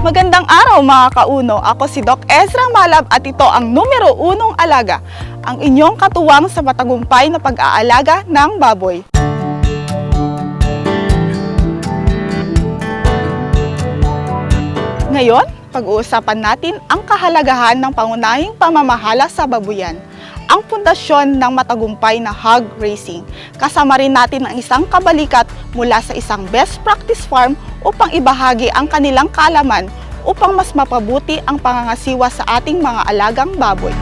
Magandang araw mga kauno. Ako si Doc Ezra Malab at ito ang numero unong alaga, ang inyong katuwang sa matagumpay na pag-aalaga ng baboy. Ngayon, pag-uusapan natin ang kahalagahan ng pangunahing pamamahala sa babuyan, ang pundasyon ng matagumpay na hog racing. Kasama rin natin ang isang kabalikat mula sa isang best practice farm upang ibahagi ang kanilang kalaman upang mas mapabuti ang pangangasiwa sa ating mga alagang baboy.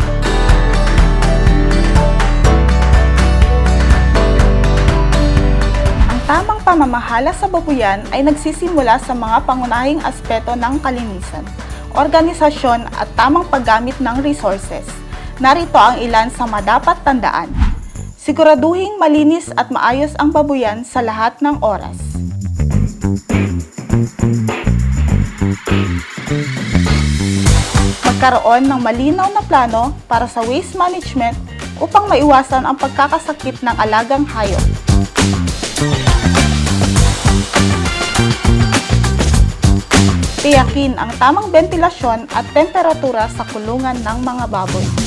Ang tamang pamamahala sa babuyan ay nagsisimula sa mga pangunahing aspeto ng kalinisan, organisasyon at tamang paggamit ng resources. Narito ang ilan sa madapat tandaan. Siguraduhing malinis at maayos ang babuyan sa lahat ng oras. Magkaroon ng malinaw na plano para sa waste management upang maiwasan ang pagkakasakit ng alagang hayop. Tiyakin ang tamang ventilasyon at temperatura sa kulungan ng mga baboy.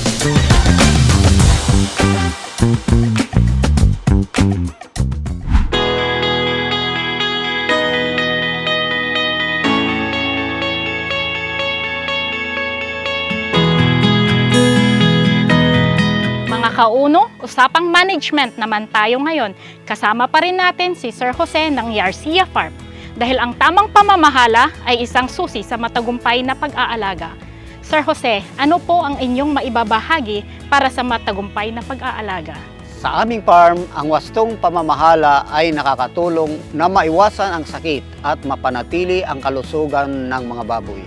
Kauno, usapang management naman tayo ngayon. Kasama pa rin natin si Sir Jose ng Yarcia Farm. Dahil ang tamang pamamahala ay isang susi sa matagumpay na pag-aalaga. Sir Jose, ano po ang inyong maibabahagi para sa matagumpay na pag-aalaga? Sa aming farm, ang wastong pamamahala ay nakakatulong na maiwasan ang sakit at mapanatili ang kalusugan ng mga baboy.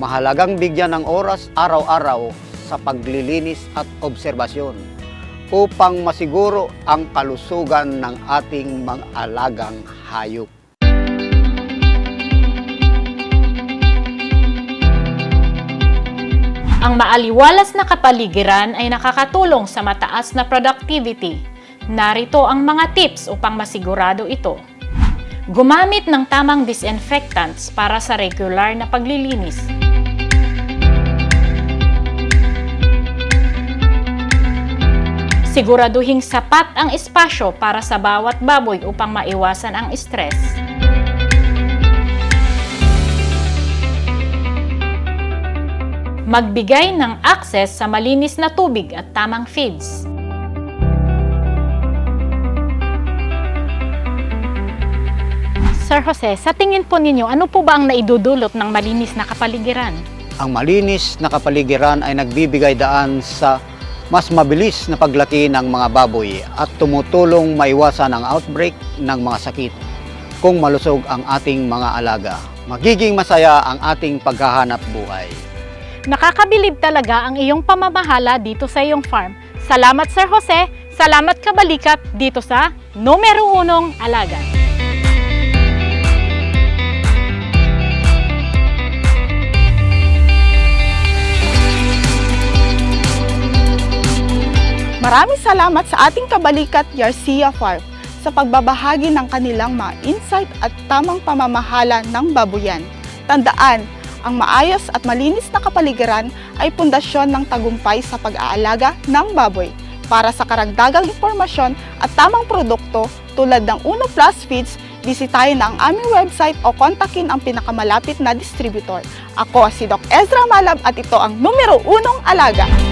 Mahalagang bigyan ng oras araw-araw sa paglilinis at obserbasyon upang masiguro ang kalusugan ng ating mga alagang hayop. Ang maaliwalas na kapaligiran ay nakakatulong sa mataas na productivity. Narito ang mga tips upang masigurado ito. Gumamit ng tamang disinfectants para sa regular na paglilinis. Siguraduhing sapat ang espasyo para sa bawat baboy upang maiwasan ang stress. Magbigay ng access sa malinis na tubig at tamang feeds. Sir Jose, sa tingin po ninyo, ano po ba ang naidudulot ng malinis na kapaligiran? Ang malinis na kapaligiran ay nagbibigay daan sa mas mabilis na paglaki ng mga baboy at tumutulong maiwasan ang outbreak ng mga sakit kung malusog ang ating mga alaga. Magiging masaya ang ating paghahanap buhay. Nakakabilib talaga ang iyong pamamahala dito sa iyong farm. Salamat Sir Jose, salamat kabalikat dito sa Numero Unong Alaga. Maraming salamat sa ating kabalikat Yarcia Farm sa pagbabahagi ng kanilang mga insight at tamang pamamahala ng babuyan. Tandaan, ang maayos at malinis na kapaligiran ay pundasyon ng tagumpay sa pag-aalaga ng baboy. Para sa karagdagang impormasyon at tamang produkto tulad ng Uno Plus Feeds, bisitahin ang aming website o kontakin ang pinakamalapit na distributor. Ako si Doc Ezra Malab at ito ang numero unong alaga.